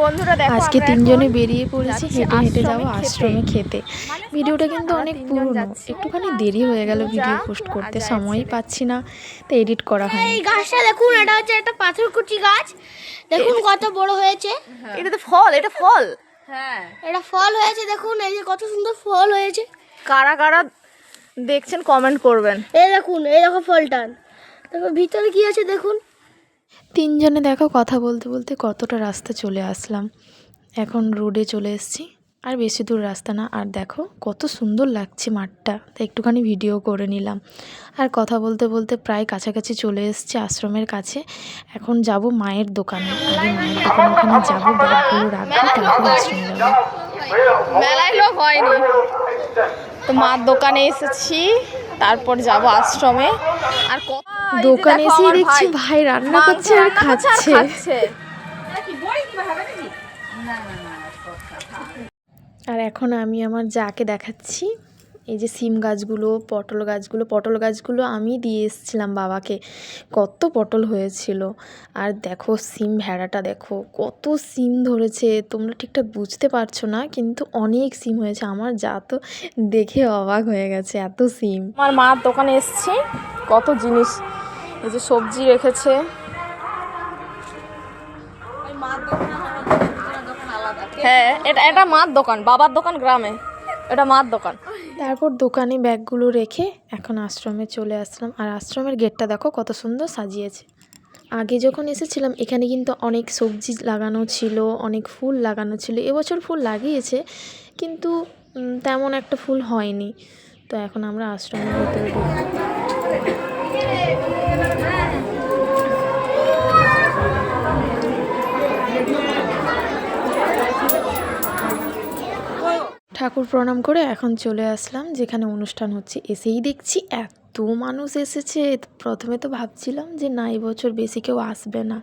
বন্ধুরা আজকে তিনজনে বেরিয়ে পড়েছি হেঁটে হেঁটে যাব আশ্রমে খেতে। ভিডিওটা কিন্তু অনেক পুরনো। একটুখানি দেরি হয়ে গেল ভিডিও পোস্ট করতে সময়ই পাচ্ছি না তো এডিট করা হয় এই গাছটা দেখুন এটা হচ্ছে একটা পাথরকুচি গাছ। দেখুন কত বড় হয়েছে। এটা তো ফল এটা ফল। হ্যাঁ। এটা ফল হয়েছে দেখুন এই যে কত সুন্দর ফল হয়েছে। কারা কারা দেখছেন কমেন্ট করবেন। এই দেখুন এই দেখো ফলটা। দেখো ভিতরে কি আছে দেখুন। তিনজনে দেখো কথা বলতে বলতে কতটা রাস্তা চলে আসলাম। এখন রোডে চলে এসেছি। আর বেশি দূর রাস্তা না। আর দেখো কত সুন্দর লাগছে মাঠটা। তাই একটুখানি ভিডিও করে নিলাম। আর কথা বলতে বলতে প্রায় কাছাকাছি চলে এসেছি আশ্রমের কাছে। এখন যাব মায়ের দোকানে। আগে মায়ের দোকানে ওখানে যাব ব্যাগগুলো রাখব তারপর আশ্রমে যাব। মেলায় লোক হয়নি। তো মার দোকানে এসেছি। তারপর যাব আশ্রমে। আর দোকান এসেই দেখছি ভাই। রান্না করছে আর খাচ্ছে। আর এখন আমি আমার যাকে দেখাচ্ছি। এই যে সিম গাছগুলো পটল গাছগুলো পটল গাছগুলো আমি দিয়ে এসেছিলাম বাবাকে। কত পটল হয়েছিল। আর দেখো সিম ভেড়াটা দেখো কত সিম ধরেছে। তোমরা ঠিকঠাক বুঝতে পারছ না কিন্তু অনেক সিম হয়েছে। আমার যা তো দেখে অবাক হয়ে গেছে এত সিম। আমার মার দোকানে এসেছি কত জিনিস। এই যে সবজি রেখেছে। হ্যাঁ এটা এটা মার দোকান বাবার দোকান গ্রামে। এটা মার দোকান। তারপর দোকানে ব্যাগগুলো রেখে এখন আশ্রমে চলে আসলাম। আর আশ্রমের গেটটা দেখো কত সুন্দর সাজিয়েছে। আগে যখন এসেছিলাম, এখানে কিন্তু অনেক সবজি লাগানো ছিল, অনেক ফুল লাগানো ছিল। এবছর ফুল লাগিয়েছে, কিন্তু তেমন একটা ফুল হয়নি। তো এখন আমরা আশ্রমের ভিতরে ঠাকুর প্রণাম করে এখন চলে আসলাম, যেখানে অনুষ্ঠান হচ্ছে এসেই দেখছি। এত মানুষ এসেছে, প্রথমে তো ভাবছিলাম যে না এবছর বেশি কেউ আসবে না।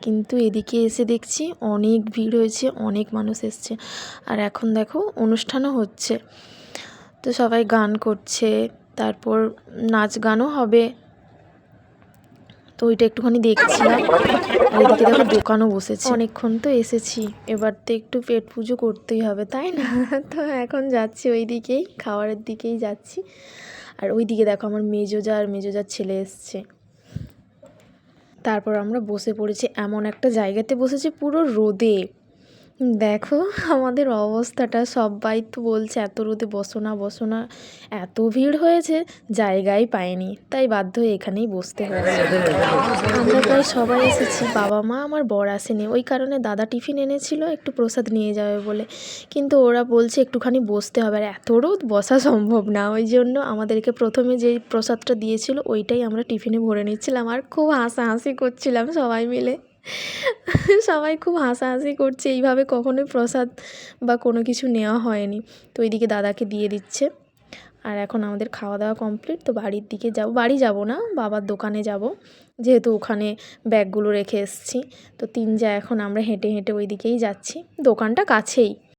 কিন্তু এদিকে এসে দেখছি অনেক ভিড় হয়েছে, অনেক মানুষ এসছে। আর এখন দেখো, অনুষ্ঠানও হচ্ছে। তো সবাই গান করছে, তারপর নাচ গানও হবে। তো ওইটা একটুখানি দেখছিলাম। এদিকে দেখো দোকানও বসেছে। অনেকক্ষণ তো এসেছি। এবার তো একটু পেট পুজো করতেই হবে, তাই না? তো এখন যাচ্ছি ওই দিকেই, খাবারের দিকেই যাচ্ছি। আর ওই দিকে দেখো আমার মেজোজা আর মেজোজার ছেলে এসছে। তারপর আমরা বসে পড়েছি এমন একটা জায়গাতে বসেছি পুরো রোদে। দেখো, আমাদের অবস্থাটা, সবাই তো বলছে, এত রোদে বসো না বসো না। এত ভিড় হয়েছে, জায়গাই পায়নি তাই বাধ্য হয়ে এখানেই বসতে হয়েছে। আমরা প্রায় সবাই এসেছি, বাবা মা আমার বর আসেনি। ওই কারণে দাদা টিফিন এনেছিল, একটু প্রসাদ নিয়ে যাবে বলে। কিন্তু ওরা বলছে, একটুখানি বসতে হবে। আর এত রোদ, বসা সম্ভব না। ওই জন্য আমাদেরকে প্রথমে যে প্রসাদটা দিয়েছিল, ওইটাই আমরা টিফিনে ভরে নিচ্ছিলাম। আর খুব হাসাহাসি করছিলাম সবাই মিলে। সবাই খুব হাসাহাসি করছে, এইভাবে কখনোই প্রসাদ বা কোনো কিছু নেওয়া হয়নি। তো ওইদিকে দাদাকে দিয়ে দিচ্ছে। আর এখন আমাদের খাওয়া দাওয়া কমপ্লিট তো বাড়ির দিকে যাব, বাড়ি যাব না, বাবার দোকানে যাব। যেহেতু ওখানে ব্যাগগুলো রেখে এসেছি, তো তিন যা এখন আমরা হেঁটে হেঁটে ওই দিকেই যাচ্ছি। দোকানটা কাছেই।